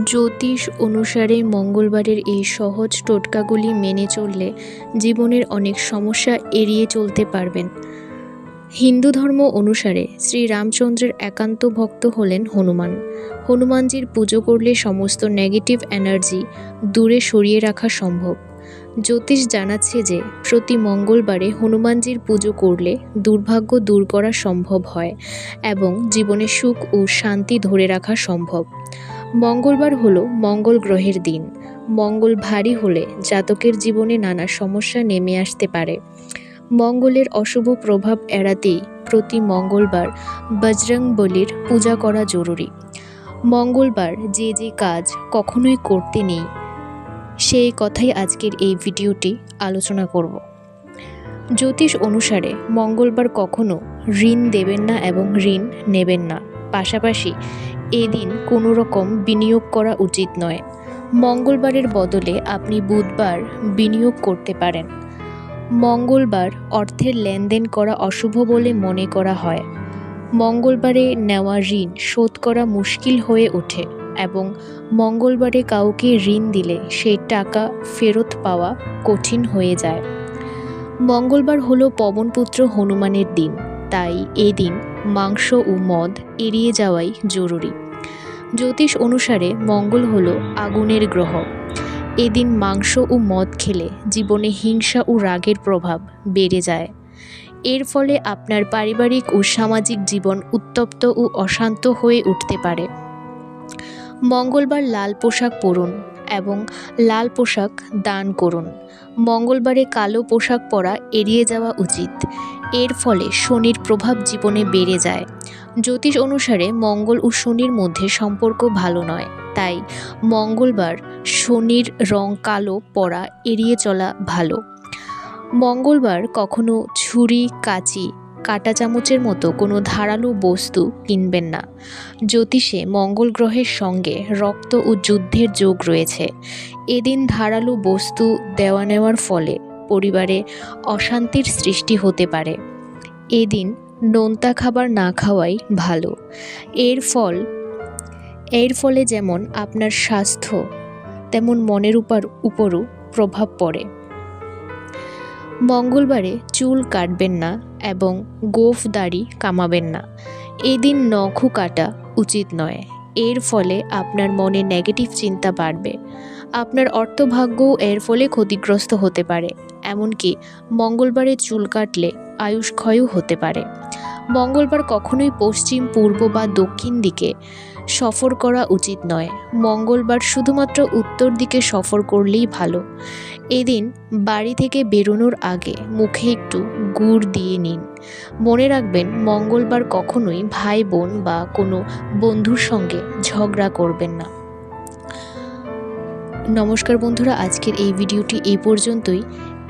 জ্যোতিষ অনুসারে মঙ্গলবারের এই সহজ টোটকাগুলি মেনে চললে জীবনের অনেক সমস্যা এড়িয়ে চলতে পারবেন। হিন্দু ধর্ম অনুসারে শ্রী রামচন্দ্রের একান্ত ভক্ত হলেন হনুমান। হনুমানজির পুজো করলে সমস্ত নেগেটিভ এনার্জি দূরে সরিয়ে রাখা সম্ভব। জ্যোতিষ জানাচ্ছে যে, প্রতি মঙ্গলবারে হনুমানজির পুজো করলে দুর্ভাগ্য দূর করা সম্ভব হয় এবং জীবনে সুখ ও শান্তি ধরে রাখা সম্ভব। মঙ্গলবার হলো মঙ্গল গ্রহের দিন। মঙ্গল ভারী হলে জাতকের জীবনে নানা সমস্যা নেমে আসতে পারে। মঙ্গলের অশুভ প্রভাব এড়াতেই প্রতি মঙ্গলবার বজরং বলির পূজা করা জরুরি। মঙ্গলবার যে যে কাজ কখনোই করতে নেই, সেই কথাই আজকের এই ভিডিওটি আলোচনা করব। জ্যোতিষ অনুসারে মঙ্গলবার কখনো ঋণ দেবেন না এবং ঋণ নেবেন না। পাশাপাশি এদিন কোনো রকম বিনিয়োগ করা উচিত নয়। মঙ্গলবারের বদলে আপনি বুধবার বিনিয়োগ করতে পারেন। মঙ্গলবার অর্থের লেনদেন করা অশুভ বলে মনে করা হয়। মঙ্গলবারে নেওয়া ঋণ শোধ করা মুশকিল হয়ে ওঠে এবং মঙ্গলবারে কাউকে ঋণ দিলে সেই টাকা ফেরত পাওয়া কঠিন হয়ে যায়। মঙ্গলবার হলো পবনপুত্র হনুমানের দিন, তাই এদিন মাংস ও মদ এড়িয়ে যাওয়াই জরুরি। জ্যোতিষ অনুসারে মঙ্গল হল আগুনের গ্রহ। এদিন মাংস ও মদ খেলে জীবনে হিংসা ও রাগের প্রভাব বেড়ে যায়। এর ফলে আপনার পারিবারিক ও সামাজিক জীবন উত্তপ্ত ও অশান্ত হয়ে উঠতে পারে। মঙ্গলবার লাল পোশাক পরুন। এবং লাল পোশাক দান করুন। মঙ্গলবারে কালো পোশাক পরা এড়িয়ে যাওয়া উচিত। এর ফলে শনির প্রভাব জীবনে বেড়ে যায়। জ্যোতিষ অনুসারে মঙ্গল ও শনির মধ্যে সম্পর্ক ভালো নয়। তাই মঙ্গলবার শনির রং কালো, পরা, এড়িয়ে চলা ভালো। মঙ্গলবার কখনো ছুরি, কাঁচি কাঁটা চামচের মতো কোনো ধারালো বস্তু কিনবেন না। জ্যোতিষে মঙ্গল গ্রহের সঙ্গে রক্ত ও যুদ্ধের যোগ রয়েছে। এদিন ধারালো বস্তু দেওয়া নেওয়ার ফলে পরিবারে অশান্তির সৃষ্টি হতে পারে। এদিন নোনতা খাবার না খাওয়াই ভালো। এর ফল, এর ফলে যেমন আপনার স্বাস্থ্য, তেমন মনের উপর, উপরও প্রভাব পড়ে। মঙ্গলবারে চুল কাটবেন না এবং গোফ দাড়ি কামাবেন না। এদিন নখও কাটা উচিত নয়। এর ফলে আপনার মনে নেগেটিভ চিন্তা বাড়বে। আপনার অর্থভাগ্যও এর ফলে ক্ষতিগ্রস্ত হতে পারে। এমনকি মঙ্গলবারে চুল কাটলে আয়ুষ ক্ষয়ও হতে পারে। মঙ্গলবার কখনোই পশ্চিম, পূর্ব বা দক্ষিণ দিকে সফর করা উচিত নয়। মঙ্গলবার শুধুমাত্র উত্তর দিকে সফর করলেই ভালো। এদিন বাড়ি থেকে বেরোনোর আগে মুখে একটু গুড় দিয়ে নিন। মনে রাখবেন, মঙ্গলবার কখনোই ভাই, বোন বা কোনো বন্ধুর সঙ্গে ঝগড়া করবেন না। নমস্কার বন্ধুরা, আজকের এই ভিডিওটি এই পর্যন্তই।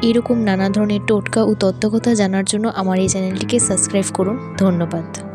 এরকম নানা ধরনের টোটকা ও তত্ত্বকথা জানার জন্য আমার এই চ্যানেলটিকে সাবস্ক্রাইব করুন। ধন্যবাদ।